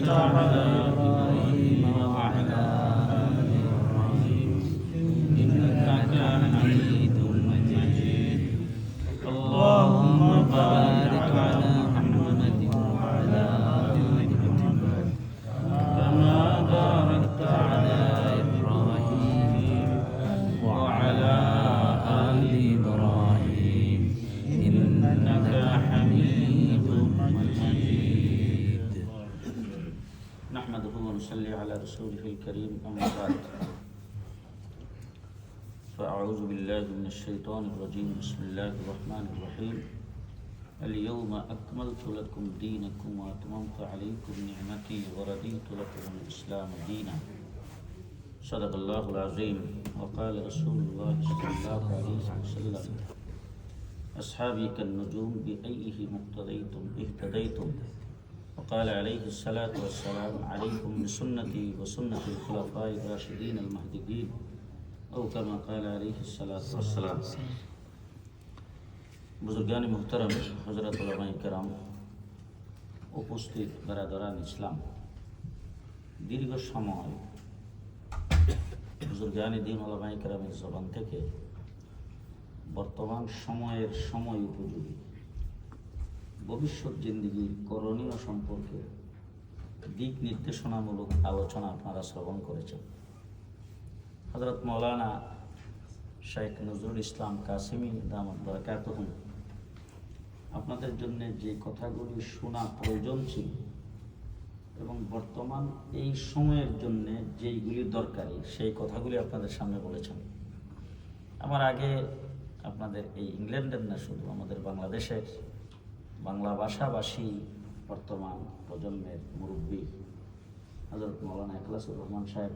Tara الشيطان الرجيم. بسم الله الرحمن الرحيم. اليوم أكملت لكم دينكم وأتممت عليكم نعمتي ورضيت لكم الإسلام دينا. صدق الله العظيم. وقال رسول الله صلى الله عليه وسلم أصحابي كالنجوم بأيه مقتديتم اهتديتم. وقال عليه الصلاة والسلام عليكم بسنتي وسنة الخلفاء الراشدين المهديين. أو كما قال عليه الصلاة والسلام বুজুর্গানি মুহতারাম হজরত ওলামাই কেরাম উপস্থিত বেড়াদরান ইসলাম দীর্ঘ সময় বুজুর্গানি দিন ওলামাই কেরামের জবান থেকে বর্তমান সময়ের সময় উপযোগী ভবিষ্যৎ জিন্দিগির করণীয় সম্পর্কে দিক নির্দেশনামূলক আলোচনা আপনারা শ্রবণ করেছেন হজরত মৌলানা শেখ নজরুল ইসলাম কাসিমি দামদ বরকাতহুম আপনাদের জন্য যে কথাগুলি শোনা প্রয়োজন ছিল এবং বর্তমান এই সময়ের জন্য যেইগুলি দরকারি, সেই কথাগুলি আপনাদের সামনে বলেছেন। আমার আগে আপনাদের এই ইংল্যান্ডের না শুধু, আমাদের বাংলাদেশের বাংলা ভাষাভাষী বর্তমান প্রজন্মের মুরব্বী হজরত মৌলানা এখলাসুর রহমান সাহেব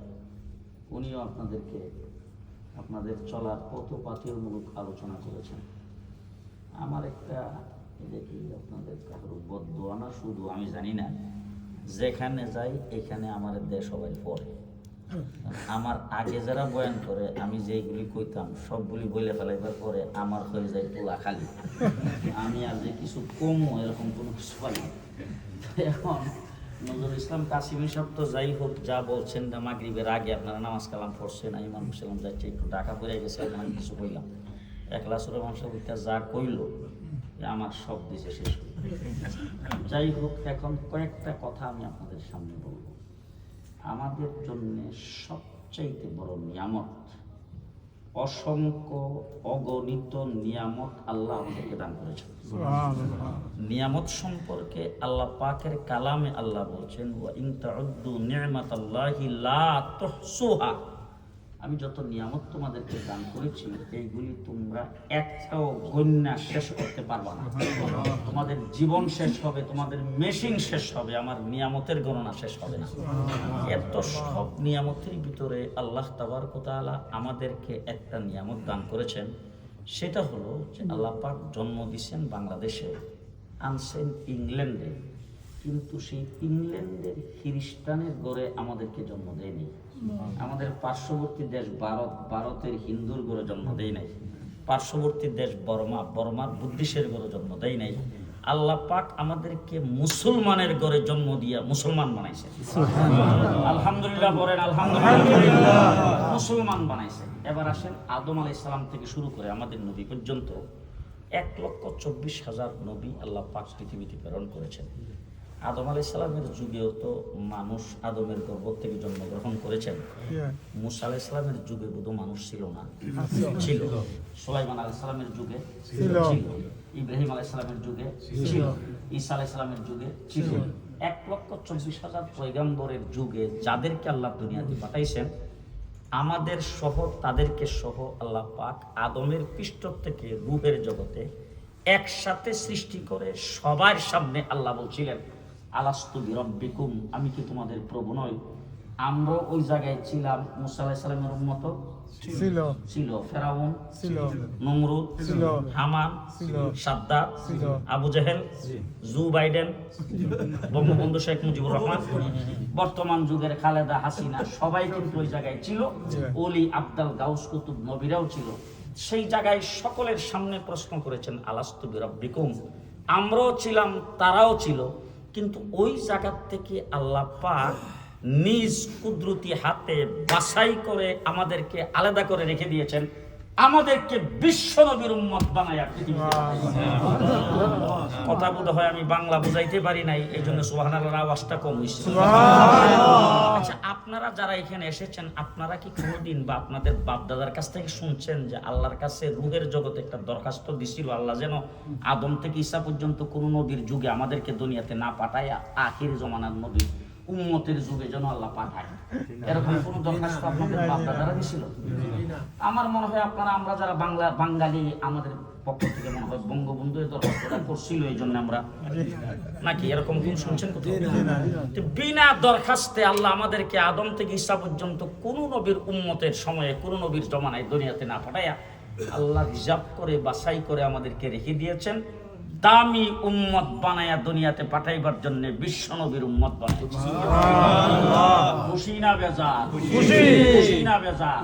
উনিও আপনাদেরকে আপনাদের চলার পথ পাথেয়মূলক আলোচনা করেছেন। আমার একটা দেখি আপনাদের কারও বদোয়া না, শুধু আমি জানি না, যেখানে যাই, এখানে আমার দেশ সবাই পড়ে। আমার আগে যারা বয়ান করে, আমি যেগুলি কইতাম, সবগুলি বলে ফেলাইবার পরে আমার হয়ে যায় তোলা খালি আমি আর যে কিছু কমও এরকম কোনো কিছু পাই এখন নজরুল ইসলাম কাসিমি সাহেব তো যাই হোক, যা বলছেন না, মাগরিবের আগে আপনারা নামাজ কালাম পড়ছেন, আমি ইমাম সালাম যাচ্ছে একটু টাকা পড়ে গেছে, আমি কিছু কইলাম একলা সুরে মাংস যা কইল আমার সব দিছে শেষ। যাই হোক, এখন কয়েকটা কথা আমি আপনাদের সামনে বলব আমাদের জন্য সবচাইতে বড় নিয়ামত অসংখ্য অগণিত নিয়ামত আল্লাহ আমাদেরকে দান করেছেন। নিয়ামত সম্পর্কে আল্লাহ পাকের কালামে আল্লাহ বলছেন ওয়া ইন তাউদ্দু নি'মাতাল্লাহি লা তুহসুহা। আমি যত নিয়ামত তোমাদেরকে দান করেছি, এইগুলি তোমরা একটাও গণ্যা শেষ করতে পারবা না। তোমাদের জীবন শেষ হবে, তোমাদের মেশিন শেষ হবে, আমার নিয়ামতের গণনা শেষ হবে না। এত সব নিয়ামতের ভিতরে আল্লাহ তাবার কোতালা আমাদেরকে একটা নিয়ামত দান করেছেন, সেটা হলো যে আল্লাহ পাক জন্ম দিয়েছেন বাংলাদেশে আনছেন ইংল্যান্ডে। কিন্তু সেই ইংল্যান্ডের খ্রিস্টানের গড়ে আমাদেরকে জন্ম দেয়নি। আমাদের পার্শ্ববর্তী দেশ ভারত ভারতের হিন্দুর গড়ে জন্ম দেয় নাই। পার্শ্ববর্তী দেশ বর্মা বর্মার বুদ্ধিসের গড়ে জন্ম দেয় নাই। আল্লাহ পাক আমাদেরকে মুসলমানের গড়ে জন্ম দিয়া মুসলমান বানাইছে। আলহামদুলিল্লাহ বলেন আলহামদুলিল্লাহ। মুসলমান বানাইছে। এবার আসেন আদম আলাইহিস সালাম থেকে শুরু করে আমাদের নবী পর্যন্ত। এক লক্ষ চব্বিশ হাজার নবী আল্লাহ পাক পৃথিবীতে প্রেরণ করেছেন। আদম আলাইহিস সালামের যুগেও তো মানুষ আদমের গর্ভ থেকে জন্মগ্রহণ করেছেন। মুসা আলাইহিস সালামের যুগে বোধ মানুষ ছিল না। ছিল। সুলাইমান আলাইহিস সালামের যুগে ছিল। ইব্রাহিম আলাইহিস সালামের যুগে ছিল। ঈসা আলাইহিস সালামের যুগে ছিল। এক লক্ষ চব্বিশ হাজার পয়গাম্বরের যুগে যাদেরকে আল্লাহ দুনিয়াতে পাঠাইছেন আমাদের সহ তাদেরকে সহ আল্লাহ পাক আদমের পৃষ্ঠ থেকে রূহের জগতে একসাথে সৃষ্টি করে সবার সামনে আল্লাহ বলছিলেন আলাস্তু বিরব্বিকুম আমি কি তোমাদের প্রভু নই? আমরা ওই জায়গায় ছিলাম মুসা আলাইহিস সালামের উন্মত ছিল। ছিল ফেরাউন ছিল। নমরুদ ছিল। হামান ছিল। সাদ্দাত ছিল। আবু জাহেল জু। বাইডেন বঙ্গবন্ধু শেখ মুজিবুর রহমান। বর্তমান যুগের খালেদা হাসিনা সবাই কিন্তু ওই জায়গায় ছিল। ওলি আব্দাল গাউস কুতুব নবীরাও ছিল। সেই জায়গায় সকলের সামনে প্রশ্ন করেছেন আলাস্তু বিরব্বিকুম। আমরাও ছিলাম তারাও ছিল। কিন্তু ওই জায়গার থেকে আল্লাহ পাক নিজ কুদরতি হাতে বাছাই করে আমাদেরকে আলাদা করে রেখে দিয়েছেন। আমাদেরকে বিশ্ব নবীর উম্মত বানায় কথা বোধ হয় আমি বাংলা বুঝাইতে পারি নাই এই জন্য সোহানার আওয়াজটা কম হয়েছে আচ্ছা আপনারা যারা এখানে এসেছেন আপনারা কি কোনোদিন বা আপনাদের বাপ দাদার কাছ থেকে শুনছেন যে আল্লাহর কাছে রুহের জগতে একটা দরখাস্ত দিছিল আল্লাহ যেন আদম থেকে ঈসা পর্যন্ত কোন নবীর যুগে আমাদেরকে দুনিয়াতে না পাঠায় আখির জমানার নবী উম্মতের যুগে যেন আল্লাহ পাঠায়। এরকম কোন দরখাস্ত আপনাদের বাপ দাদারা দিছিল? আমার মনে হয় আপনারা আমরা যারা বাংলা বাঙালি আমাদের পক্ষ থেকে মনে হয় বঙ্গবন্ধু এই দরখাস্তটা করছিল এই জন্য আমরা নাকি এরকম কোন শুনছেন কোথাও? বিনা দরখাস্তে আল্লাহ আমাদেরকে আদম থেকে ঈসা পর্যন্ত কোন নবীর উম্মতের সময়ে কোন নবীর জমানায় দুনিয়াতে না পাঠাইয়া আল্লাহ রিজার্ভ করে বাছাই করে আমাদেরকে রেখে দিয়েছেন। দামি উম্মত বানায়া দুনিয়াতে পাঠাইবার জন্য বিশ্ব নবীর উম্মত বানাইছে খুশি না বেজার? খুশি। না বেজার?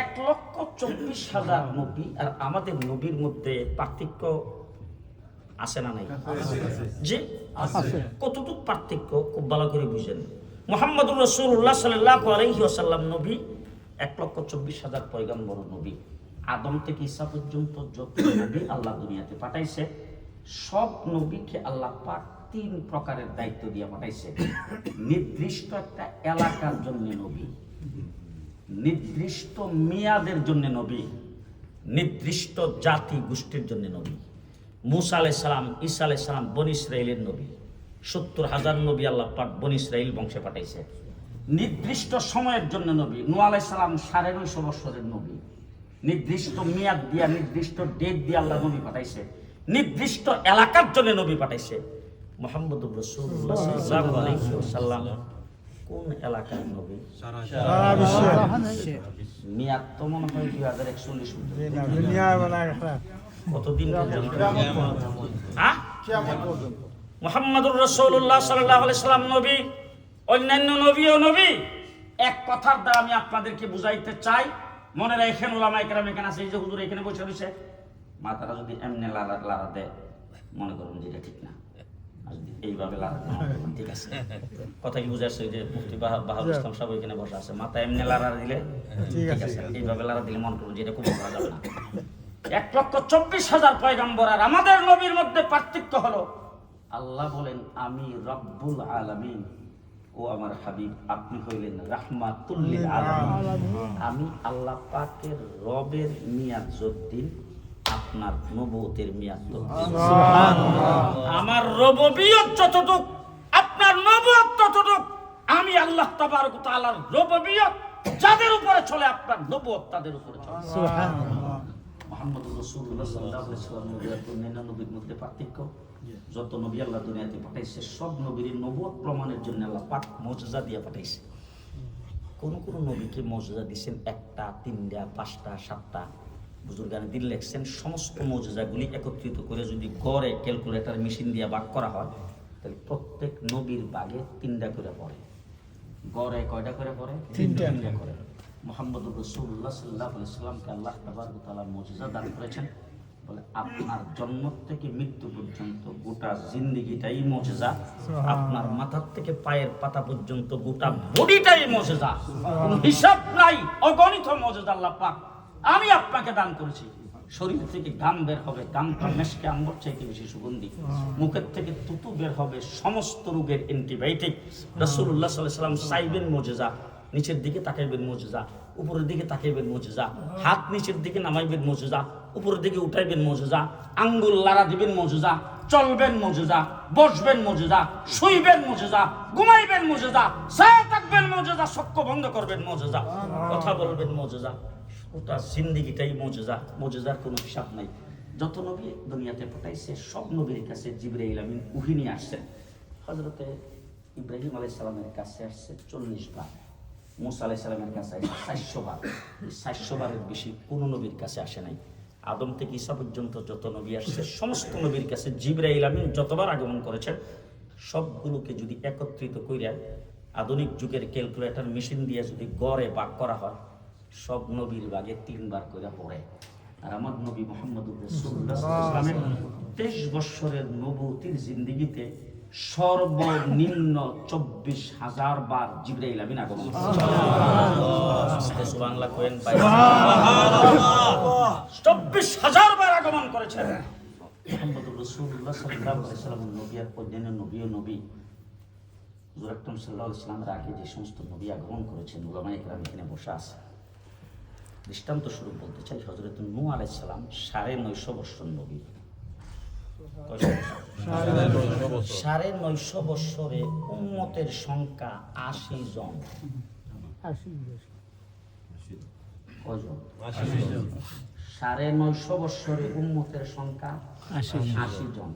এক লক্ষ চব্বিশ হাজার নবী আর আমাদের নবীর মধ্যে পার্থক্য আছে না নাই? জি? কতটুক পার্থক্য? খুব ভালো করে বুঝেন। মোহাম্মদুর রসুল্লাহ সাল্লাহ আলহিহাসাল্লাম নবী এক লক্ষ চব্বিশ হাজার পয়গাম্বর নবী। আদম থেকে ঈসা পর্যন্ত যত নবী আল্লাহ দুনিয়াতে পাঠাইছে সব নবীকে আল্লাহ পাক তিন প্রকারের দায়িত্ব দিয়ে পাঠাইছে। নির্দিষ্ট একটা এলাকার জন্য নবী, নির্দিষ্ট মেয়াদের জন্য নবী, নির্দিষ্ট জাতি গোষ্ঠীর জন্য নবী, মুসা আলাই সালাম, ঈসা আলাই সালাম বন ইসরায়েলের নবী, সত্তর হাজার নবী আল্লাহ পাক বন ইসরায়েল বংশে পাঠাইছে। নির্দিষ্ট সময়ের জন্য নবী নু আলাই সালাম সাড়ে নয়শো বৎসরের নবী, নির্দিষ্ট মেয়াদ দিয়া, নির্দিষ্ট ডেট দিয়ে আল্লাহ নবী পাঠাইছে। নির্দিষ্ট এলাকার জন্য নবী পাঠাইছে। মোহাম্মদ রসুল্লাহ সাল্লাল্লাহু আলাইহি ওয়াসাল্লাম। কোন এলাকার নবী? সারা বিশ্বে। মেয়াদ তো মনে হয় দুই হাজার একচল্লিশ খারাপ কতদিন হ্যাঁ? মোহাম্মদুর রসৌল্লাহ সাল্লাহ সাল্লাম নবী অন্যান্য নবী ও নবী। এক কথার দ্বারা আমি আপনাদেরকে বুঝাইতে চাই। মনে রাখেন ওলামা একরাম এখানে আছে এই যে হুজুর এখানে বসে রয়েছে। মাথাটা যদি এমনি লাড়া লাড়া দেয় মনে করুন যে এটা ঠিক না। এইভাবে লাড়া ঠিক আছে। কথা কি বুঝে আসছে যে মুফতি ইসলাম সাহেব এখানে বসে আছে মাথা এমনি লাড়া দিলে ঠিক আছে। এইভাবে লাড়া দিলে মনে করুন যে এটা খুব করা যাবে না। এক লক্ষ চব্বিশ হাজার পয়গম্বর আর আমাদের নবীর মধ্যে পার্থক্য হলো আল্লাহ বলেন আমি রব্বুল আলামিন। ও আমার হাবিব আপনি হইলেন রাহমাতুল্লিল আলামিন। আমি আল্লাহ পাকের রবের মিয়াদ যদ্দিন আপনার নবুয়তের মিয়াদ। আমার রববিয়ত যতটুক আপনার নবুয়ত ততটুক আমি আল্লাহ তাবারক তাআলার রববিয়ত যাদের উপরে চলে আপনার নবুয়ত তাদের উপরে চলে। মোহাম্মদ রসুল্লাহ সাল্লাহ সাল্লাম নবী আর নবীর মধ্যে পার্থক্য। যত নবী আল্লাহ দুনিয়াতে পাঠাইছে সব নবীর নবুয়ত প্রমাণের জন্য আল্লাহ পাক মজজা দিয়ে পাঠাইছে। কোন কোন নবীকে মজজা দিয়েছেন একটা তিনটা পাঁচটা সাতটা? বুজুর্গানে দিন লেখছেন সমস্ত মজজাগুলি একত্রিত করে যদি গড়ে ক্যালকুলেটর মেশিন দিয়ে ভাগ করা হয় তাহলে প্রত্যেক নবীর বাগে তিনটা করে পড়ে। গড়ে কয়টা করে পড়ে? তিনটা। করে। মোহাম্মদ রসুল্লাহ সাল্লাহ সাল্লামকে আল্লাহ তাবারক তাআলা মজজা দান করেছেন। বলে আপনার জন্ম থেকে মৃত্যু পর্যন্ত গোটা জিন্দিগিটাই মজেজা। আপনার মাথার থেকে পায়ের পাতা পর্যন্ত গোটা বডিটাই মজেজা। হিসাব নাই অগণিত মজেজা আল্লাহ পাক। আমি আপনাকে দান করেছি। শরীর থেকে গাম বের হবে গামটা মেশকে আম্বর চাইতে বেশি সুগন্ধি। মুখের থেকে তুতু বের হবে সমস্ত রোগের অ্যান্টিবায়োটিক রসুল্লাহ সাল্লাম চাইবেন মজেজা নিচের দিকে তাকাইবেন মজেজা উপরের দিকে তাকাইবেন মজেজা হাত নিচের দিকে নামাইবেন মজেজা উপরের দিকে উঠাইবেন মজেজা আঙ্গুল লাড়া দিবেন মজেজা চলবেন মজেজা বসবেন মজেজা শুইবেন মজেজা ঘুমাইবেন মজেজা সায়া থাকবেন মজেজা সক্ষ বন্ধ করবেন মজেজা কথা বলবেন মজেজা। ওটা জিন্দিগিটাই মজেজা মজেজার কোনো হিসাব নাই। যত নবী দুনিয়াতে পাঠাইছে, সব নবীর কাছে জিবরে ইলামিন উহি নিয়ে আসছেন হজরতে ইব্রাহিম আলাইহিস সালামের কাছে আসছে চল্লিশ বার, মুসা আলাইহিস সালামের কাছে আসছে চারশো বার। চারশো বারের বেশি কোনো নবীর কাছে আসে নাই। আদম থেকে ঈসা পর্যন্ত যত নবী আসছে, সমস্ত নবীর কাছে জিবরাইল ইলামিন যতবার আগমন করেছেন সবগুলোকে যদি একত্রিত কইরা আধুনিক যুগের ক্যালকুলেটর মেশিন দিয়ে যদি গড়ে ভাগ করা হয় সব নবীর বাগে তিনবার করে পড়ে। আর আমার নবী মোহাম্মদ রসুল্লাহ তেইশ বৎসরের নবতির জিন্দিগিতে সর্বনিম্ন চব্বিশ হাজার বার জিব্রাইল আমিন আগমন বাংলা কোয়েন চব্বিশ হাজার বার আগমন করেছেন। মোহাম্মদ রসুল্লাহ সাল্লাহ সাল্লাম নবী আর নবী ও নবী। হুজুর আকরম সাল্লাহ ইসলামের আগে যে সমস্ত নবী আগমন করেছেন এখানে বসে আছে দৃষ্টান্ত স্বরূপ বলতে চাই হজরত নূ আলাইসালাম সাড়ে নয়শো বৎসর নবী। সাড়ে নয়শো বৎসরে উম্মতের সংখ্যা আশি জন। সাড়ে নয়শো বৎসরে উন্মতের সংখ্যা আশি জন।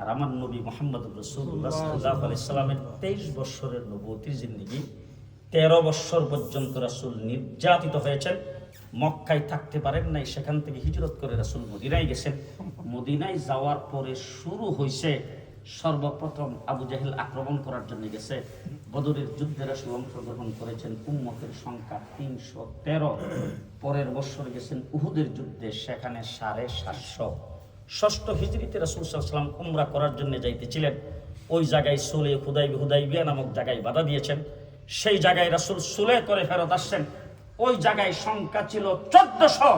আর আমার নবী মোহাম্মদ রসুল্লাহ সাল্লাহ আলাইসাল্লামের তেইশ বৎসরের নবতির জিন্দিগি তেরো বৎসর পর্যন্ত রাসুল নির্যাতিত হয়েছেন। মক্কায় থাকতে পারেন নাই, সেখান থেকে হিজরত করে রাসূল মদিনায় গেছেন। মদিনায় যাওয়ার পরে শুরু হয়েছে সর্বপ্রথম আবু জাহেল আক্রমণ করার জন্য গেছে। বদরের যুদ্ধে রাসূল অংশগ্রহণ করেছেন, উম্মতের সংখ্যা তিনশো তেরো। পরের বৎসর গেছেন উহুদের যুদ্ধে, সেখানে সাড়ে সাতশো। ষষ্ঠ হিজড়িতে রাসূল সাল্লাম উমরা করার জন্য যাইতেছিলেন। ওই জায়গায় সুলে হুদাই হুদাইবিয়া নামক জায়গায় বাধা দিয়েছেন। সেই জায়গায় রাসুল সুলে করে ফেরত আসছেন। ওই জায়গায় সংখ্যা ছিল চোদ্দশো।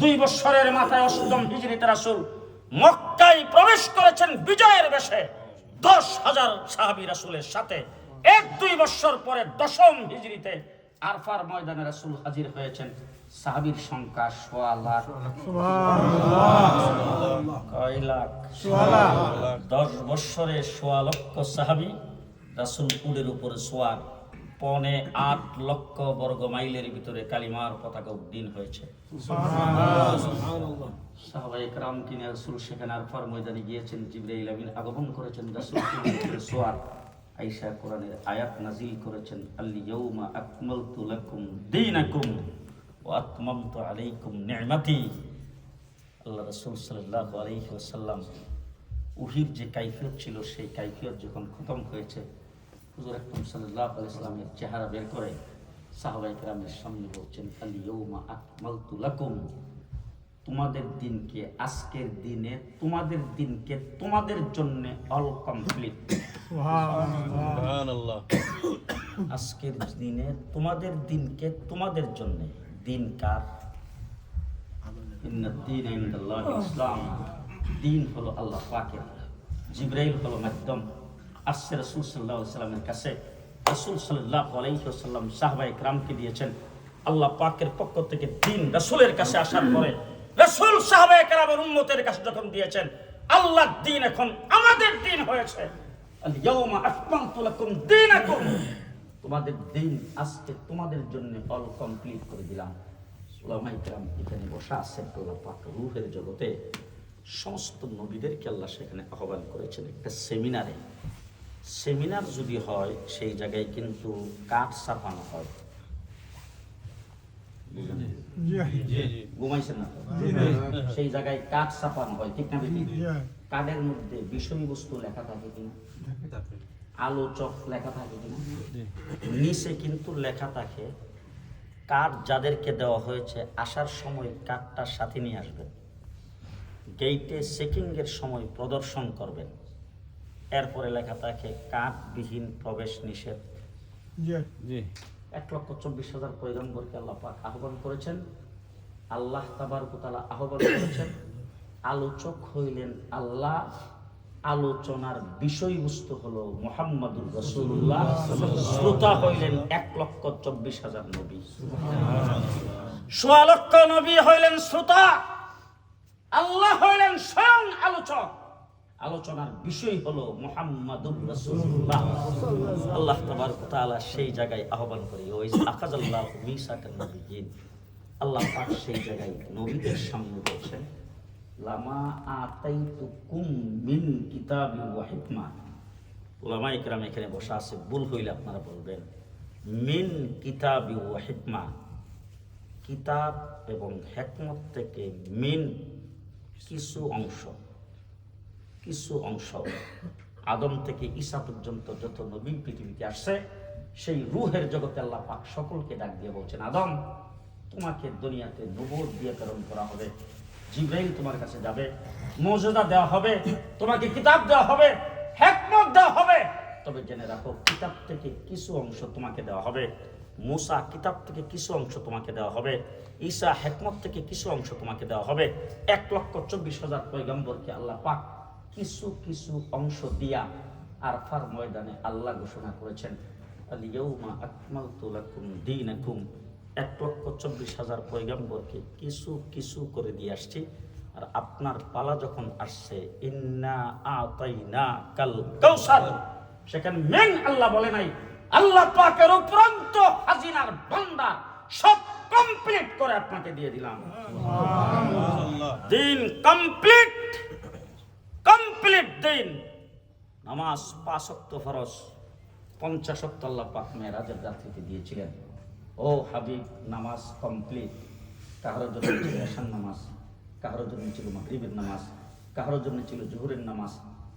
দুই বৎসরের মাথায় অষ্টম হিজড়িতে রাসূল মক্কায় প্রবেশ করেছেন বিজয়ের বেশে। দশ হাজার সাহাবি রাসুলের সাথে। এক, দুই বৎসর পরে দশম হিজড়িতে আরফার ময়দানে রাসুল হাজির হয়েছেন। সাহাবীর সংখ্যা সোয়া লাখ। কয় লাখ? দশ বৎসরে সোয়া লক্ষ সাহাবি রাসুল উডের উপরে সোয়ার। পনে আট লক্ষ বর্গ মাইলের ভিতরে কালিমার পতাকা উদ্দিন হয়েছে। সাহাবাই কারাম কিনে রাসুল সেখানে আরফার ময়দানে গিয়েছেন জিব্রাইল আমিন আগমন করেছেন রাসুল সোয়ার আইসা কোরআনের আয়াত নাজিল করেছেন আল্লি ইয়াউমা আকমালতু লাকুম দীনাকুম ওয়া আতমামতু আলাইকুম নি'মাতি। আল্লাহ রসুল সাল্লাহ উহির যে কাইফিয়ত ছিল সেই কাইফিয়ত যখন খতম হয়েছে হুজুর আকরম সাল্লাহ আলাইসাল্লামের চেহারা বের করে সাহাবাই কেরামের সামনে বলছেন আলি ইয়ৌমা আকমালতু লাকুম। তোমাদের দিনকে আজকের দিনে তোমাদের দিনকে তোমাদের জন্য অল কমপ্লিট। আজকের দিনে তোমাদের দিনকে তোমাদের জন্য। দিন কার? ইনদাল্লাহি ইসলাম। দিন হলো আল্লাহ পাকের। জিব্রাইল হলো মাধ্যম। আসছে রসুল সাল্লাহ সাল্লামের কাছে। রসুল সাল্লাহ আলহিহাসাল্লাম সাহবা ইকরামকে দিয়েছেন, আল্লাহ পাকের পক্ষ থেকে দিন রসুলের কাছে আসার পরে রসুল সাহবা ইকরামের উম্মতের কাছে যখন দিয়েছেন আল্লাহ দিন এখন আমাদের দিন হয়েছে। তোমাদের দিন আজকে তোমাদের জন্য অল কমপ্লিট করে দিলাম। সুলামাইকরাম এখানে বসা আছেন, আল্লাহ পাক রুহের জগতে। সমস্ত নবীদেরকে আল্লাহ সেখানে আহ্বান করেছেন একটা সেমিনারে। সেমিনার যদি হয় সেই জায়গায় কিন্তু কাঠ ছাপানো হয়। ঘুমাইছেন না সেই জায়গায় কাঠ ছাপানো হয় ঠিক না কাঠের মধ্যে বিষয়বস্তু লেখা থাকে কিনা আলোচক লেখা থাকে কিনা নিচে কিন্তু লেখা থাকে কার্ড যাদেরকে দেওয়া হয়েছে আসার সময় কার্ডটার সাথে নিয়ে আসবেন। গেইটে চেকিংয়ের সময় প্রদর্শন করবেন। এরপরে লেখা থাকে কার্ডবিহীন প্রবেশ নিষেধ। এক লক্ষ চব্বিশ হাজার পৈগম্বরকে আল্লাহ পাক আহ্বান করেছেন। আল্লাহ তাবারকুতালা আহ্বান করেছেন আলোচক হইলেন আল্লাহ আলোচনার বিষয়বস্তু হলো মোহাম্মদুর রসুল্লাহ শ্রোতা হইলেন এক লক্ষ চব্বিশ হাজার নবী। সোয়া লক্ষ নবী হইলেন শ্রোতা। আল্লাহ হইলেন স্বয়ং আলোচক। আলোচনার বিষয় হলো মোহাম্মদুর রসুল্লাহ আল্লাহ তাবারক তাআলা সেই জায়গায় আহ্বান করি ওই আকাজাল্লাহ মিসাকান নবিয়িন আল্লাহ পাক সেই জায়গায় নবীদের সামনে বলছেন, লামা আতাইতুকুম মিন কিতাবি ওয়া হিকমা। ওলামা ইকরাম এখানে বসা আছে, ভুল হইলে আপনারা বলবেন, মিন কিতাবি ওয়া হিকমা। কিতাব এবং হেকমত থেকে মিন কিছু অংশ। কিছু অংশ। আদম থেকে ঈসা পর্যন্ত যত নবী পৃথিবীতে আসছে, সেই রুহের জগতে আল্লাহ পাক সকলকে ডাক দিয়ে বলছেন, আদম, তোমাকে দুনিয়াতে নবুয়ত দিয়ে প্রেরণ করা হবে। জিব্রাইল তোমার কাছে যাবে, মর্যাদা দেওয়া হবে, তোমাকে কিতাব দেওয়া হবে, হেকমত দেওয়া হবে। তবে জেনে রাখো, কিতাব থেকে কিছু অংশ তোমাকে দেওয়া হবে। মুসা কিতাব থেকে কিছু অংশ তোমাকে দেওয়া হবে। ঈসা হেকমত থেকে কিছু অংশ তোমাকে দেওয়া হবে। এক লক্ষ চব্বিশ হাজার পয়গম্বরকে আল্লাহ পাক কিছু কিছু অংশ দিয়া আরফার ময়দানে আল্লাহ ঘোষণা করেছেন দীনাকুম। এক লক্ষ চব্বিশ হাজার কিছু কিছু করে দিয়ে আসছি। আর আপনার পালা যখন আসছে ইন্না আতাইনা কাল কাউসার সেখানে মেন আল্লাহ বলে নাই আল্লাহ পাকের উপরন্ত হাজিনার সব কমপ্লিট করে আপনাকে দিয়ে দিলাম। দিন কমপ্লিট কমপ্লিট দিন। নামাজ পাঁচ অক্ত ফরজ। পঞ্চাশ অক্ত আল্লাহ পাক মেয়েরাজের রাত্রিতে দিয়েছিলেন। ও হাবিব, নামাজ কমপ্লিট কাহার জন্য ছিল এশান নামাজ কাহার জন্য ছিল মাগরিবের নামাজ কাহার জন্য ছিল জোহরের নামাজ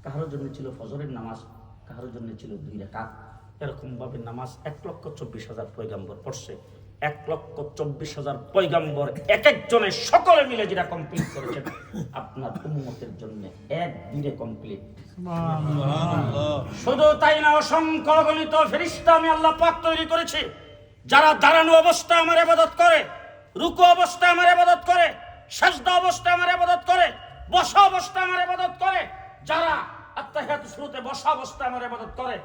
কাহার জন্য ছিল ফজরের নামাজ কাহার জন্য ছিল দুই রাকাত এরকম ভাবে নামাজ এক লক্ষ চব্বিশ হাজার পয়গাম্বর পড়ছে। এক লক্ষ চব্বিশ হাজার পয়গাম্বর এক একজনের সকলে মিলে যেটা কমপ্লিট করেছেন, আপনার উন্মতের জন্য এক দিনে কমপ্লিট শুধু তাই না, অসংখ্য গণিত ফেরিস্তা আমি আল্লাহ পাক তৈরি করেছি, যারা দাঁড়ানো অবস্থায় আমার আবাদত করে, রুকু অবস্থায় আমার আবাদত করে, সাজদা অবস্থায় আমার আবাদত করে, বসা অবস্থায় আমার আবাদত করে, যারা আত্মাহিয়াত শুরুতে বসা অবস্থায় আমার আবাদত করে,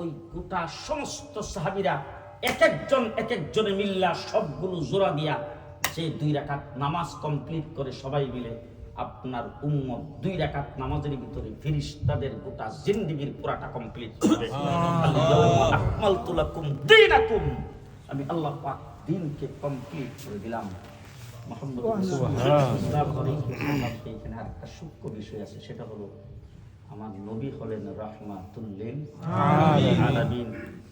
ওই গোটা সমস্ত সাহাবীরা এক একজন এক একজনে মিল্লা সবগুলো জোড়া দিয়া যে দুই রাকাত নামাজ কমপ্লিট করে সবাই মিলে আপনার উম্মত দুই রাকাত নামাজের ভিতরে ফিরিস্তাদের গোটা জিন্দিগির পুরাটা কমপ্লিট করবে। আকমালতু লাকুম দীনাকুম। আমি আল্লাহ পাক দিনকে কমপ্লিট করে দিলাম। মোহাম্মদ এখানে আরেকটা সূক্ষ্ম বিষয় আছে সেটা হলো আমার নবী হলেন রাহমাতুল্লিল আলামিন।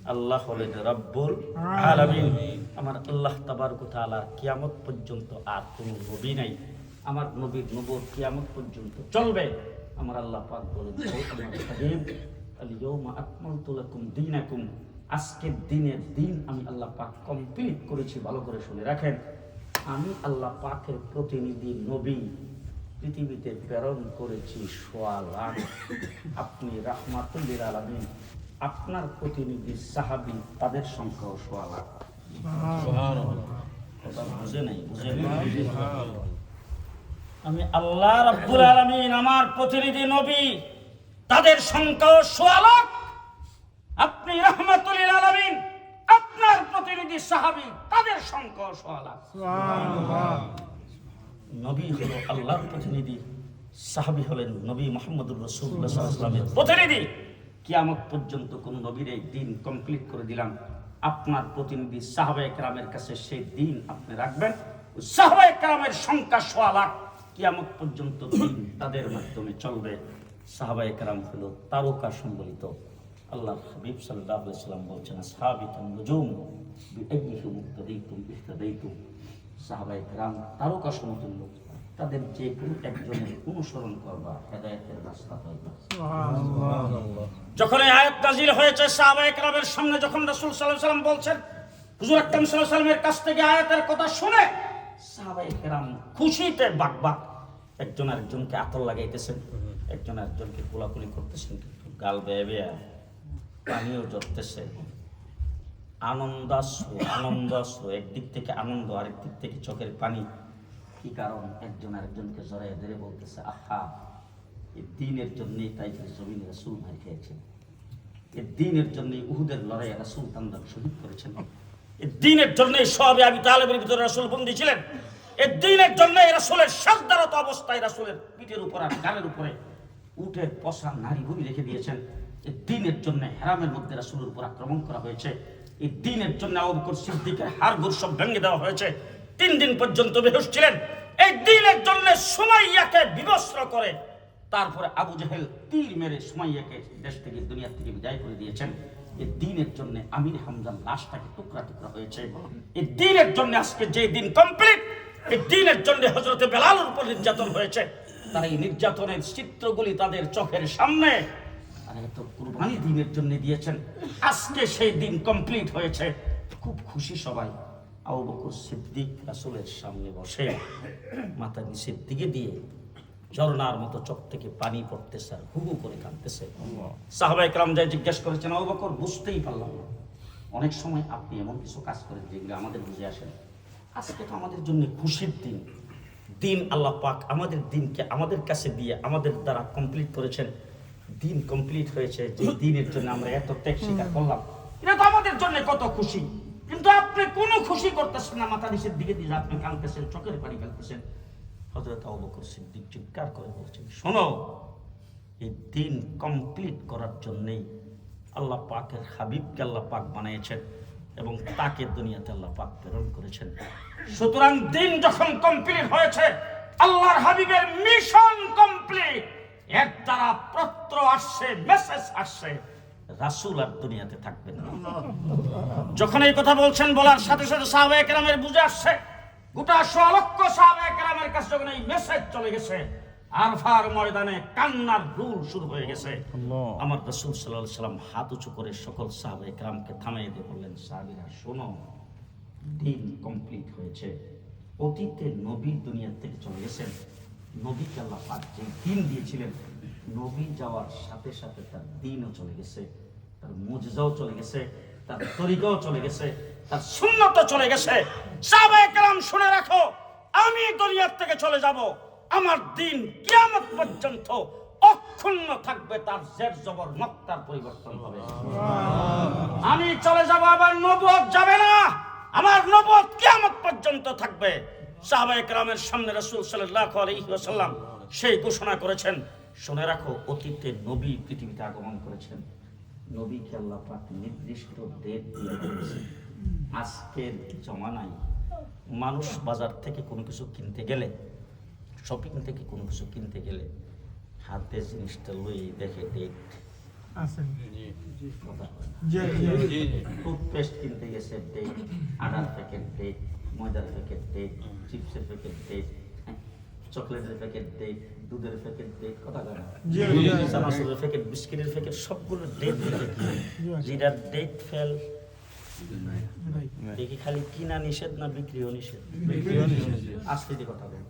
আল্লাহ হলেন রব্বুল আলামিন। আমার আল্লাহ তাবারক তাআলা কিয়ামত পর্যন্ত আর কোনো নবী নাই। আমার নবীর নবর কিয়ামত পর্যন্ত চলবে। আমার আল্লাহ পাক বলেন "ও আমার হাবিব আল-ইয়াউমা আকমালতু লাকুম দীনাকুম। আজকের দিনের দিন আমি আল্লাহ পাক কমপ্লিট করেছি ভালো করে শুনে রাখেন। আমি আল্লাহ পাকের প্রতিনিধি নবী। পৃথিবীতে প্রেরণ করেছি সোয়া লাখ। আপনি রাহমাতুল্লিল আলামিন। আপনার প্রতিনিধি সাহাবি তাদের সংখ্যাও সোয়া লাখ। বুঝে আমি আল্লাহ রাব্বুল আলামিন আমার প্রতিনিধি নবী, তাদের সংখ্যাও সোয়া লাখ। আপনি রহমাতুল্লিল আলামিন, আপনার প্রতিনিধি সাহাবি, তাদের সংখ্যাও সোয়া লাখ। নবী হলো আল্লাহর প্রতিনিধি, সাহাবি হলেন নবী মোহাম্মদুর রসুল্লাহ প্রতিনিধি। কিয়ামত পর্যন্ত কোন নবীর এই দিন কমপ্লিট করে দিলাম। আপনার প্রতিনিধি সাহাবায়ে কেরামের কাছে সেই দিন আপনি রাখবেন। সাহাবায়ে কেরামের সংখ্যা সোয়া লাখ কিয়ামত পর্যন্ত দিন তাদের মাধ্যমে চলবে। সাহাবায়ে কেরাম হল তারকা সম্বলিত। আল্লাহ হাবিব সাল্লাহ সাল্লাম বলছেন সাহাবিতান নুজুম বিআইয়িহিম মুক্তাদাইতুম ইহতাদাইতুম সাহাবাই রাম তারকা সমতুল্য তাদের যে কোনো একজনের অনুসরণ করবা হেদায়তের রাস্তা পাইবা যখন এই আয়াত নাজিল হয়েছে সাহাবায়ে কেরামের সামনে যখন রাসূল সাল্লাল্লাহু আলাইহি সাল্লাম বলছেন হুজুর আকরাম সাল্লাল্লাহু আলাইহি সাল্লামের কাছ থেকে আয়াতের কথা শুনে সাহাবায়ে কেরাম খুশিতে বাকবাক একজন আরেকজনকে আতর লাগাইতেছেন একজন আরেকজনকে কোলাকুলি করতেছেন কিন্তু গাল বেয়ে বেয়ে পানিও জড়তেছে। আনন্দাশ্রু আনন্দাশ্রু একদিক থেকে আনন্দ আরেক দিক থেকে চোখের পানি কি কারণ একজন আরেকজনকে জড়াই ধরে বলতেছে, আহা এই দিনের জন্যই তাই জমিন রাসুল মার খেয়েছেন? এই দিনের জন্যই উহুদের লড়াই রাসুল তান্দার শহীদ করেছেন? এই দিনের তালেবের ভিতরে রাসুল ছিলেন? এই দিনের রাসুলের সাজদারত অবস্থায় রাসুলের পিঠের উপর আর উপরে পশা নারী ভূমি রেখে দিয়েছেন। এই দিনের জন্য হেরামের মধ্যে রাসুলের উপর আক্রমণ করা হয়েছে। এই দিনের জন্য আবু সিদ্দিকের হাড় সব ভেঙে দেওয়া হয়েছে। তিন দিন পর্যন্ত বেহুশ ছিলেন। এই দিনের জন্য সুমাইয়াকে বিবস্ত্র করে তারপরে আবু জাহেল তীর মেরে সুমাইয়াকে দেশ থেকে, দুনিয়া থেকে বিদায় করে দিয়েছেন। এই দিনের জন্য আমির হামজার লাশটাকে টুকরা টুকরা হয়েছে। এই দিনের জন্য আজকে যে দিন কমপ্লিট এই দিনের জন্য হজরতে বেলালের উপর নির্যাতন হয়েছে। তারা এই নির্যাতনের চিত্রগুলি তাদের চোখের সামনে আর এত কুরবানি দিনের জন্য দিয়েছেন। আজকে সেই দিন কমপ্লিট হয়েছে। খুব খুশি সবাই। আবু বকর সিদ্দিক রাসূলের সামনে বসে মাথা নিচের দিকে দিয়ে ঝর্ণার মতো চোখ থেকে পানি পড়তেছে আর হুহু করে কাঁদতেছে। সাহাবাই কালাম যাই জিজ্ঞেস করেছেন আবু বকর বুঝতেই পারলাম না। অনেক সময় আপনি এমন কিছু কাজ করেন যেগুলো আমাদের বুঝে আসেন আজকে তো আমাদের জন্য খুশির দিন। দিন আল্লাহ পাক আমাদের দিনকে আমাদের কাছে দিয়ে আমাদের দ্বারা কমপ্লিট করেছেন। দিন কমপ্লিট হয়েছে যে দিনের জন্য আমরা এত ত্যাগ স্বীকার করলাম। এটা তো আমাদের জন্য কত খুশি। কিন্তু আপনি কোনো খুশি করতেছেন না, মাথা নিচের দিকে দিয়ে আপনি কাঁদতেছেন, চোখের পানি ফেলতেছেন হজরত আবু বকর সিদ্দিক চিৎকার করে বলছেন, শোনো, এই দিন কমপ্লিট করার জন্যেই আল্লাহ পাকের হাবিবকে আল্লাহ পাক বানিয়েছেন এবং তাকে দুনিয়াতে আল্লাহ পাক প্রেরণ করেছেন। সুতরাং দিন যখন কমপ্লিট হয়েছে, আল্লাহর হাবিবের মিশন কমপ্লিট এর দ্বারা পত্র আসছে মেসেজ আসছে। রাসূল আর দুনিয়াতে থাকবেন না। যখন এই কথা বলছেন বলার সাথে সাথে সাহাবা একরামের বুঝে আসছে গোটা সোয়া লক্ষ সাহাবা একরামের কাছে যখন এই মেসেজ চলে গেছে আরফার ময়দানে কান্নার রুল শুরু হয়ে গেছে। আমার রসুল সাল্লাহ সাল্লাম হাত উঁচু করে সকল সাহাবা একরামকে থামিয়ে দিয়ে বললেন সাহাবিরা শোনো দিন কমপ্লিট হয়েছে। অতীতে নবী দুনিয়া থেকে চলে গেছেন। নবীকে আল্লাহ পাক যে দিন দিয়েছিলেন নবী যাওয়ার সাথে সাথে তার দিনও চলে গেছে তার মুজজাও চলে গেছে তার তরিকাও চলে গেছে তার সুন্নত চলে গেছে। সাহাবায়ে কেরাম শুনে রাখো আমি দুনিয়ার থেকে চলে যাব আমার দিন কিয়ামত পর্যন্ত অক্ষুণ্ণ থাকবে তার জের জবর নক্তার পরিবর্তন হবে। আমি চলে যাব আবার নবুয়ত যাবে না আমার নবুয়ত কিয়ামত পর্যন্ত থাকবে। সাহাবায়ে কেরামের সামনে রাসূল সাল্লাল্লাহু আলাইহি ওয়াসাল্লাম সেই ঘোষণা করেছেন শুনে রাখো অতীতে নবী পৃথিবীতে আগমন করেছেন। নবীকে আল্লাহ পাক নির্দিষ্ট ডেট দিয়ে দিয়েছেন? আজকের জমানায় মানুষ বাজার থেকে কোনো কিছু কিনতে গেলে শপিং থেকে কোনো কিছু কিনতে গেলে হাতে জিনিসটা লই দেখে ডেট টুথপেস্ট কিনতে গেছে ডেট আটার প্যাকেট ডেট ময়দার প্যাকেট ডেট চিপসের প্যাকেট ডেট চকলেটের প্যাকেট ডেট দুধের প্যাকেট ডেট কথা বলে জি, জি। চানাচুরের প্যাকেট বিস্কিটের প্যাকেট সবগুলো ডেট যেটা ডেট ফেল দেখি খালি কিনা নিষেধ না বিক্রিও নিষেধ? আজকে যে কথা বল।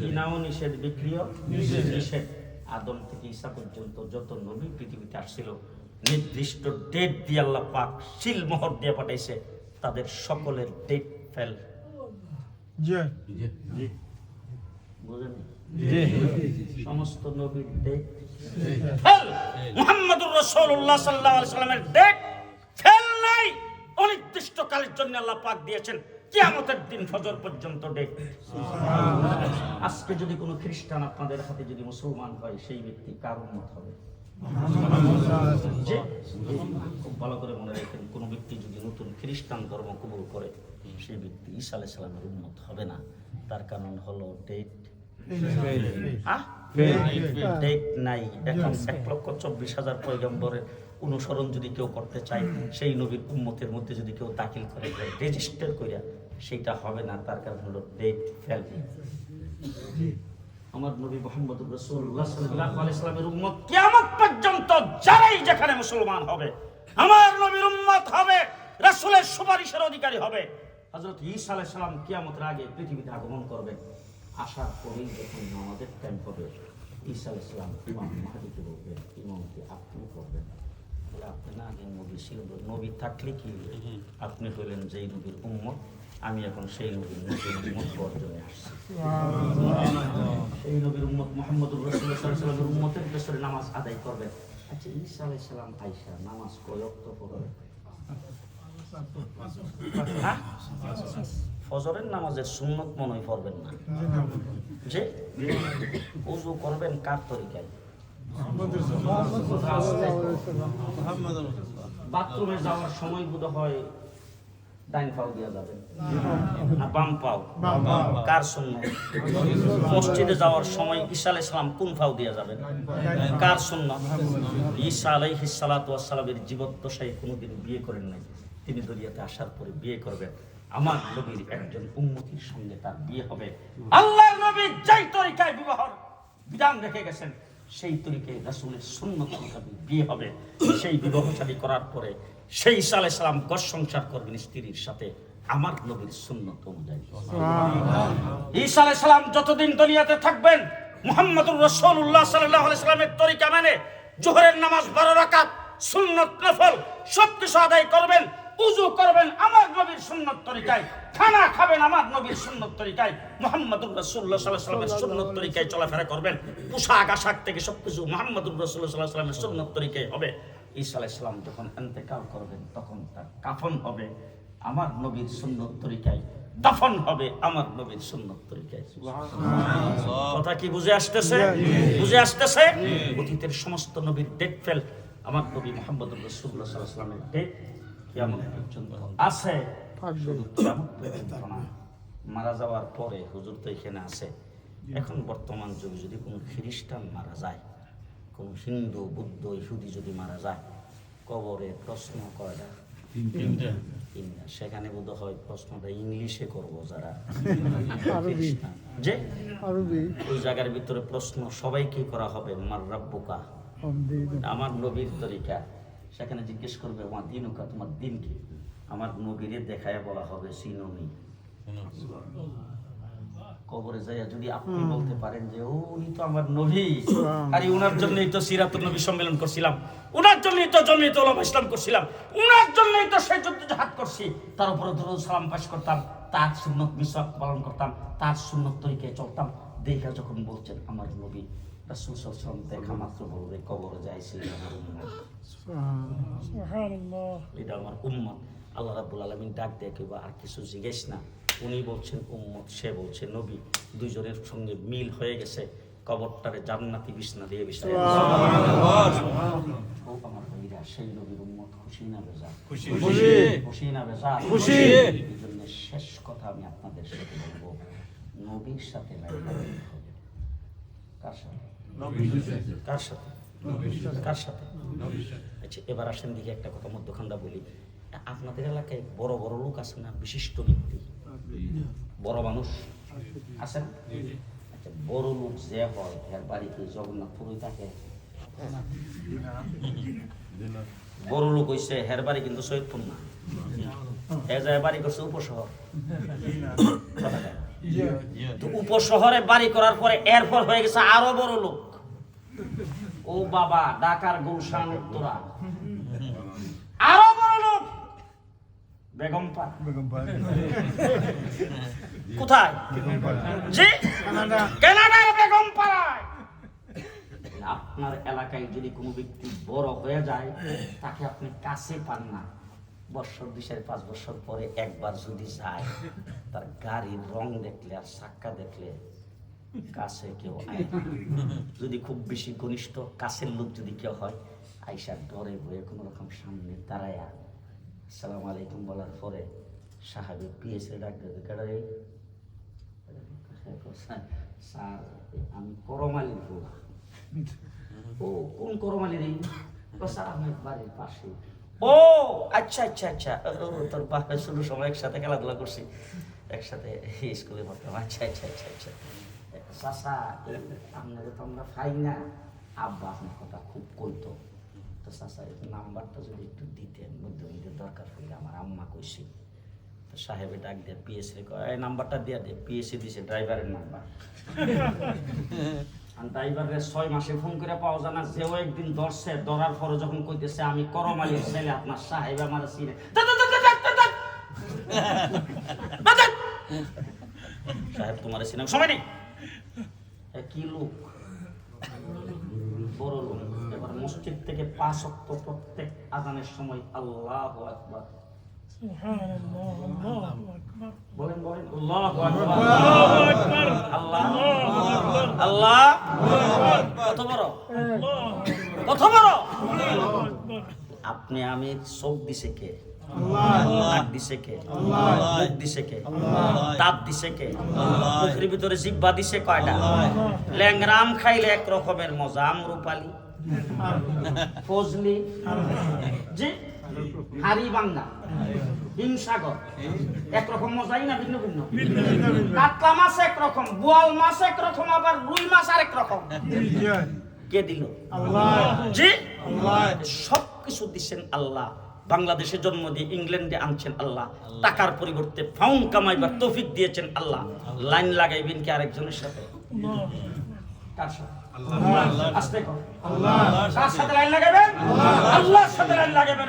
কিনাও নিষেধ বিক্রিও নিষেধ। আদম থেকে ঈসা পর্যন্ত যত নবী পৃথিবীতে আসছিল নির্দিষ্ট ডেট দিয়ে আল্লাহ পাক শিল মোহর দিয়ে পাঠাইছে তাদের সকলের ডেট ফেল জি। বুঝেন? সমস্ত নবীর ডেট ফেল! মুহাম্মদুর রাসূলুল্লাহ সাল্লাল্লাহু আলাইহি সাল্লামের ডেট ফেল নাই! অনির্দিষ্ট কালের জন্য আল্লাহ পাক দিয়েছেন কিয়ামতের দিন ফজর পর্যন্ত ডেট আজকে যদি কোনো খ্রিস্টান আপনাদের হাতে যদি মুসলমান হয় সেই ব্যক্তি কার উন্মত হবে? যে খুব ভালো করে মনে রাখেন কোনো ব্যক্তি যদি নতুন খ্রিস্টান ধর্ম কবুল করে সেই ব্যক্তি ঈসা আলাইহিস সালামের উন্মত হবে না। তার কারণ হলো ডেট ডেট নাই এখন এক লক্ষ চব্বিশ হাজার পয়গম্বরের অনুসরণ যদি কেউ করতে চায় সেই নবীর উম্মতের মধ্যে যদি কেউ দাখিল করে রেজিস্টার করিয়া সেটা হবে না তার কারণ হলো ডেট ফেল আমার নবী মোহাম্মদ রাসূলুল্লাহ সাল্লাল্লাহু আলাইহি উম্মত কিয়ামত পর্যন্ত যারাই যেখানে মুসলমান হবে আমার নবীর উম্মত হবে রাসূলের সুপারিশের অধিকারী হবে। হযরত ঈসা আলাইহিস সালাম কিয়ামতের আগে পৃথিবীতে আগমন করবেন। আসার পরেই যখন নামাজের টাইম হবে ঈসা আলাইহিস সালাম ইমাম মাহদিকে বলবেন ইমামকে আপনি করবেন। বলে আপনি না আগে নবী ছিল নবী থাকলে কি আপনি হলেন যেই নবীর উম্মত আমি এখন সেই নবীর নবীর উম্মত বর্জনে আসছি। এই নবীর উম্মত মোহাম্মদুর আলাইহি উম্মতের পেছনে নামাজ আদায় করবেন। আচ্ছা ঈসা আলাইহিস আইসা নামাজ কয় ওয়াক্ত পড়বে? ফজরের নামাজের সুন্নত মনে পড়বেন না। যে উজু করবেন কার তরিকায়? বাথরুমে যাওয়ার সময় বোধ হয় ডাইন পাও দেওয়া যাবে। না, বাম পাও? কার শূন্য মসজিদে যাওয়ার সময় ঈসা আলাইহিস সালাম কোন পাও দেওয়া যাবে কার শূন্য ঈসা আলাইহিস সালাতু ওয়াস সালামের জীবদ্দশায় কোনোদিন বিয়ে করেন নাই। তিনি দুনিয়াতে আসার পরে বিয়ে করবেন। আমার নবীর একজন উম্মতির সঙ্গে তার বিয়ে হবে। আল্লাহর নবী যেই তরিকায় বিবাহ বিধান রেখে গেছেন সেই তরিকায় রাসূলের সুন্নত মোতাবেক বিয়ে হবে। সেই বিবাহ শাদী করার পরে সেই আলাইহিস সালাম ঘর সংসার করবেন স্ত্রীর সাথে আমার নবীর সুন্নত অনুযায়ী। ঈসা আলাইহিস সালাম যতদিন দুনিয়াতে থাকবেন মোহাম্মদুর রসুল্লাহ সাল্লাহ সাল্লামের তরিকা মানে জোহরের নামাজ বারো রাকাত সুন্নত নফল সব কিছু আদায় করবেন। উজু করবেন আমার নবীর সুন্নত তরিকায়। খানা খাবেন আমার নবীর সুন্নত তরিকায়। মোহাম্মদুর রসুল্লাহ সাল্লাহ সাল্লামের সুন্নত তরিকায় চলাফেরা করবেন। পোশাক আশাক থেকে সবকিছু মোহাম্মদুর রসুল্লাহ সাল্লাহ সাল্লামের সুন্নত তরিকায় হবে। ঈসা আলাইসাল্লাম যখন এন্তেকাল করবেন তখন তার কাফন হবে আমার নবীর সুন্নত তরিকায়। দাফন হবে আমার নবীর সুন্নত তরিকায়। কথা কি বুঝে আসতেছে? বুঝে আসতেছে? অতীতের সমস্ত নবীর ডেট ফেল আমার নবী মোহাম্মদ রসুল্লাহ সাল্লামের ডেট কেমন পর্যন্ত আছে। মারা যাওয়ার পরে হুজুর তো এখানে আছে। এখন বর্তমান যুগে যদি কোনো খ্রিস্টান মারা যায় কোন হিন্দু বুদ্ধ ইহুদি যদি মারা যায় কবরে প্রশ্ন কয়টা? তিনটা। সেখানে বোধ হয় প্রশ্নটা ইংলিশে করব যারা। যে? ওই জায়গার ভিতরে প্রশ্ন সবাইকে করা হবে মার রাব্বুকা। আমার নবীর তরিকা। সেখানে জিজ্ঞেস করবে আমার দিনুকা তোমার দিন কি? আমার নবীরে দেখায় বলা হবে সিনমি। কবরে যাইয়া যদি আপনি বলতে পারেন যে উনি তো আমার নবী। আরে উনার জন্যই তো সিরাতুল নবী সম্মেলন করছিলাম। উনার জন্যই তো জমিয়ত উলামা ইসলাম করছিলাম। উনার জন্যই তো সেই যুদ্ধ জাহাদ করছি। তার উপরে দরুদ সালাম পাশ করতাম তার সুন্নত মিসওয়াক পালন করতাম তার সুন্নত তরিকায় চলতাম। দেখা যখন বলছেন আমার নবী রাসূল দেখা মাত্র বলবে কবরে আমার উম্মত এটা আমার উম্মত। আল্লাহ রাব্বুল আলামিন ডাক দিয়ে কেউ আর কিছু জিজ্ঞেস না। উনি বলছেন উম্মত সে বলছে নবী। দুইজনের সঙ্গে মিল হয়ে গেছে। কবরটারে জান্নাতি বিছনা দিয়ে বিছায় ও আমার ভাইরা সেই নবীর উম্মত খুশি না বেজা খুশি। খুশি। না বেজা খুশি। এই জন্য শেষ কথা আমি আপনাদের সাথে বলব। নবীর সাথে লাগাতে হবে। কার সাথে? কার সাথে? কার সাথে? আচ্ছা এবার আসেন দিকে একটা কথা মধ্যখানটা বলি। আপনাদের এলাকায় বড় বড় লোক আছে না বিশিষ্ট ব্যক্তি? বড় মানুষ? আছেন আচ্ছা বড় লোক যে হয় এর বাড়িতে জগন্নাথপুরই থাকে? বড় লোক হইছে হের বাড়ি কিন্তু সৈয়দপুর না। এ যায় বাড়ি করছে উপশহর। তো উপশহরে বাড়ি করার পরে এরপর হয়ে গেছে আরও বড় লোক। ও বাবা ঢাকার গুলশান উত্তরা। আরও বড় লোক! বেগম কোথায়? জি? কানাডার বেগম পাড়ায় আপনার এলাকায় যদি কোনো ব্যক্তি বড় হয়ে যায় তাকে আপনি কাছে পান না। বছর, দুই চার, পাঁচ বছর পরে একবার যদি যায়, তার গাড়ির রং দেখলে আর চাক্কা দেখলে কাছে কেউ যদি খুব বেশি ঘনিষ্ঠ, কাছের লোক যদি কেউ হয় আইসার ডরে হয়ে কোনো রকম সামনে দাঁড়ায়া সালাম আলাইকুম বলার পরে সাহাবি পিএসএ ডাক্তার স্যার, আমি করমালির বউ। ও, কোন করমালির এই স্যার, আমার বাড়ির পাশে ও আচ্ছা আচ্ছা আচ্ছা। তোর বাপের শুরু সময় একসাথে খেলাধুলা করছি। একসাথে স্কুলে পড়তাম। আচ্ছা আচ্ছা আচ্ছা আচ্ছা। চাষা আপনাদের তো আমরা পাই না। আব্বা আপনার কথা খুব কইতো। তো চাষা এই নাম্বারটা যদি একটু দিতেন, মধ্যবিত্ত দরকার হইলে আমার আম্মা কইছি। তো সাহেবে ডাক দিয়ে পিএসসি এই নাম্বারটা দিয়ে দে পিএসসি দিছে ড্রাইভারের নাম্বার। ছয় মাসে ফোন করে পাওয়া যায় না যেও একদিন ধরছে ধরার পরে যখন কইতেছে আমি করমালির ছেলে আপনার সাহেব আমার চিনে। সাহেব তোমার চিনে। সময় নেই কি লোক? বড় লোক। এবার মসজিদ থেকে পাঁচ অক্ট প্রত্যেক আজানের সময় আল্লাহ আকবার। বলেন বলেন। আল্লাহু আকবার আল্লাহ আল্লাহ কত বড় কত বড় আপনি আমি চোখ দিছে কে? নাক দিছে কে? মুখ দিছে কে? দাঁত দিছে কে? মুখের ভিতরে জিব্বা দিছে কয়টা? ল্যাংরাম খাইলে এক রকমের মজা আমরুপালি ফজলি জি হারি বাংলা হিমসাগর একরকম মজাই না ভিন্ন ভিন্ন? কাতলা মাছ একরকম বোয়াল মাছ একরকম আবার রুই মাছ আরেক রকম। কে দিল? জি সব কিছু দিচ্ছেন আল্লাহ। বাংলাদেশে জন্ম দিয়ে ইংল্যান্ডে আনছেন আল্লাহ। টাকার পরিবর্তে ফাউন্ড কামাইবার তৌফিক দিয়েছেন আল্লাহ। লাইন লাগাইবেন কি আরেকজনের সাথে? কার সাথে? আস্তে কর। কার সাথে লাইন লাগাবেন আল্লাহর সাথে লাইন লাগাবেন